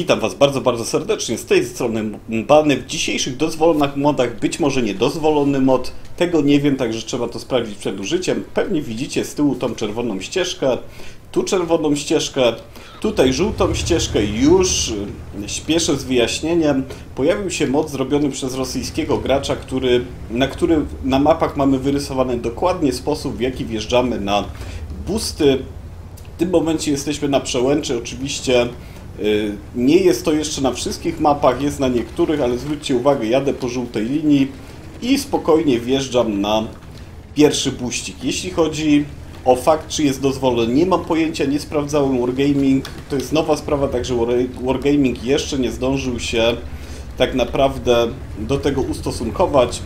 Witam Was bardzo, bardzo serdecznie. Z tej strony Bany. W dzisiejszych dozwolonych modach być może niedozwolony mod. Tego nie wiem, także trzeba to sprawdzić przed użyciem. Pewnie widzicie z tyłu tą czerwoną ścieżkę, tu czerwoną ścieżkę, tutaj żółtą ścieżkę. Już y, śpieszę z wyjaśnieniem. Pojawił się mod zrobiony przez rosyjskiego gracza, który, na który na mapach mamy wyrysowany dokładnie sposób, w jaki wjeżdżamy na busty. W tym momencie jesteśmy na przełęczy, oczywiście nie jest to jeszcze na wszystkich mapach, jest na niektórych, ale zwróćcie uwagę, jadę po żółtej linii i spokojnie wjeżdżam na pierwszy buścik. Jeśli chodzi o fakt, czy jest dozwolony, nie mam pojęcia, nie sprawdzałem Wargaming, to jest nowa sprawa, także Wargaming jeszcze nie zdążył się tak naprawdę do tego ustosunkować.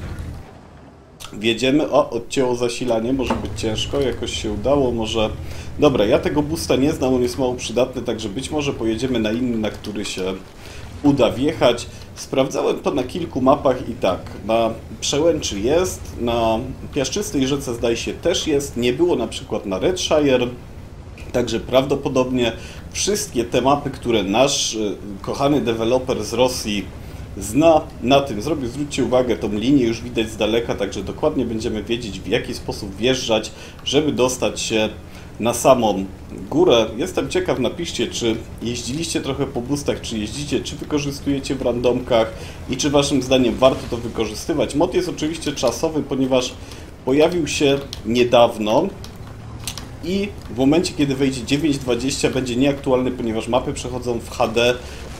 Wjedziemy, o, odcięło zasilanie, może być ciężko, jakoś się udało, może Dobra, ja tego busta nie znam, on jest mało przydatny, także być może pojedziemy na inny, na który się uda wjechać. Sprawdzałem to na kilku mapach i tak, na Przełęczy jest, na Piaszczystej Rzece zdaje się też jest, nie było na przykład na Redshire, także prawdopodobnie wszystkie te mapy, które nasz y, kochany deweloper z Rosji zna na tym zrobił. Zwróćcie uwagę, tą linię już widać z daleka, także dokładnie będziemy wiedzieć w jaki sposób wjeżdżać, żeby dostać się na samą górę. Jestem ciekaw, napiszcie, czy jeździliście trochę po boostach, czy jeździcie, czy wykorzystujecie w randomkach i czy waszym zdaniem warto to wykorzystywać. Mod jest oczywiście czasowy, ponieważ pojawił się niedawno i w momencie, kiedy wejdzie 9.20 będzie nieaktualny, ponieważ mapy przechodzą w HD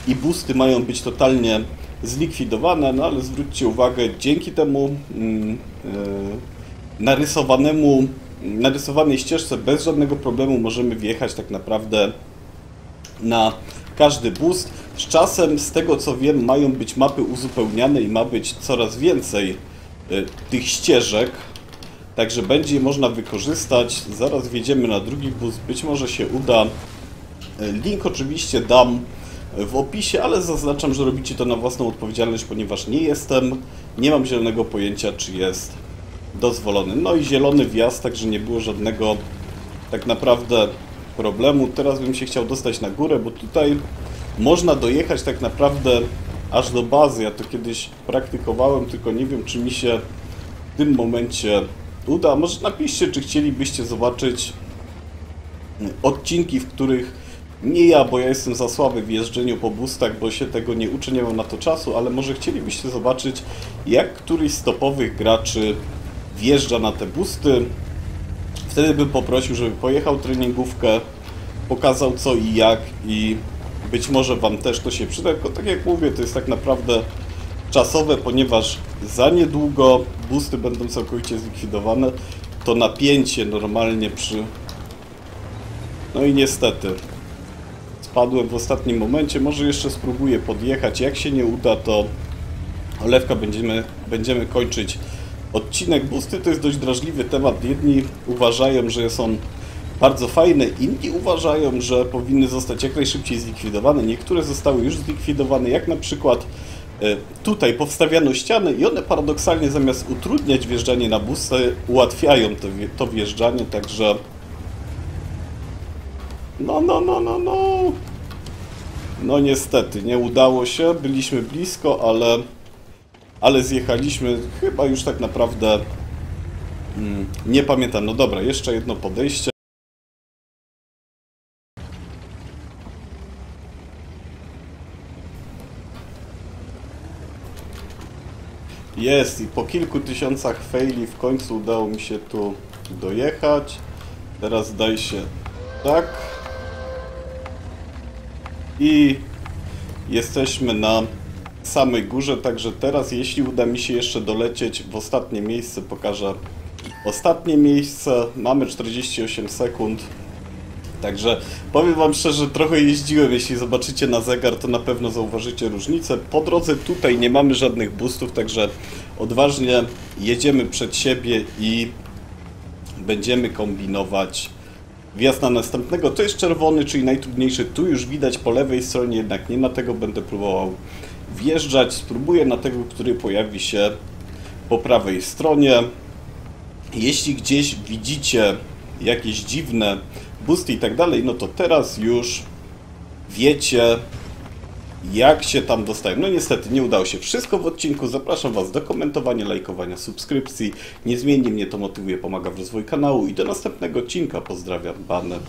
i boosty mają być totalnie zlikwidowane, no ale zwróćcie uwagę, dzięki temu yy, narysowanemu narysowanej ścieżce bez żadnego problemu możemy wjechać tak naprawdę na każdy boost. Z czasem, z tego co wiem, mają być mapy uzupełniane i ma być coraz więcej y, tych ścieżek. Także będzie można wykorzystać. Zaraz wjedziemy na drugi boost. Być może się uda. Y, link oczywiście dam w opisie, ale zaznaczam, że robicie to na własną odpowiedzialność, ponieważ nie jestem, nie mam zielonego pojęcia, czy jest dozwolony. No i zielony wjazd, także nie było żadnego tak naprawdę problemu. Teraz bym się chciał dostać na górę, bo tutaj można dojechać tak naprawdę aż do bazy. Ja to kiedyś praktykowałem, tylko nie wiem, czy mi się w tym momencie uda. Może napiszcie, czy chcielibyście zobaczyć odcinki, w których nie ja, bo ja jestem za słaby w jeżdżeniu po bustach, bo się tego nie uczę, nie mam na to czasu, ale może chcielibyście zobaczyć, jak któryś z topowych graczy wjeżdża na te busty. Wtedy bym poprosił, żeby pojechał treningówkę, pokazał co i jak i być może Wam też to się przyda, tylko tak jak mówię, to jest tak naprawdę czasowe, ponieważ za niedługo busty będą całkowicie zlikwidowane, to napięcie normalnie przy... No i niestety, spadłem w ostatnim momencie, może jeszcze spróbuję podjechać, jak się nie uda, to olewka będziemy, będziemy kończyć odcinek Busty to jest dość drażliwy temat. Jedni uważają, że są bardzo fajne, inni uważają, że powinny zostać jak najszybciej zlikwidowane. Niektóre zostały już zlikwidowane, jak na przykład e, tutaj powstawiano ściany i one paradoksalnie zamiast utrudniać wjeżdżanie na busty, ułatwiają to, to wjeżdżanie, także no, no, no, no, no. No niestety, nie udało się, byliśmy blisko, ale ale zjechaliśmy chyba już tak naprawdę hmm, nie pamiętam. No dobra, jeszcze jedno podejście. Jest i po kilku tysiącach faili w końcu udało mi się tu dojechać. Teraz daj się tak. I jesteśmy na samej górze, także teraz jeśli uda mi się jeszcze dolecieć w ostatnie miejsce, pokażę ostatnie miejsce. Mamy 48 sekund. Także powiem Wam szczerze, trochę jeździłem, jeśli zobaczycie na zegar, to na pewno zauważycie różnicę. Po drodze tutaj nie mamy żadnych boostów, także odważnie jedziemy przed siebie i będziemy kombinować wjazd na następnego. To jest czerwony, czyli najtrudniejszy. Tu już widać po lewej stronie, jednak nie na tego będę próbował wjeżdżać. Spróbuję na tego, który pojawi się po prawej stronie. Jeśli gdzieś widzicie jakieś dziwne busty i tak dalej, no to teraz już wiecie, jak się tam dostają. No niestety nie udało się wszystko w odcinku. Zapraszam Was do komentowania, lajkowania, subskrypcji. Niezmiennie mnie to motywuje, pomaga w rozwoju kanału i do następnego odcinka. Pozdrawiam, Banner.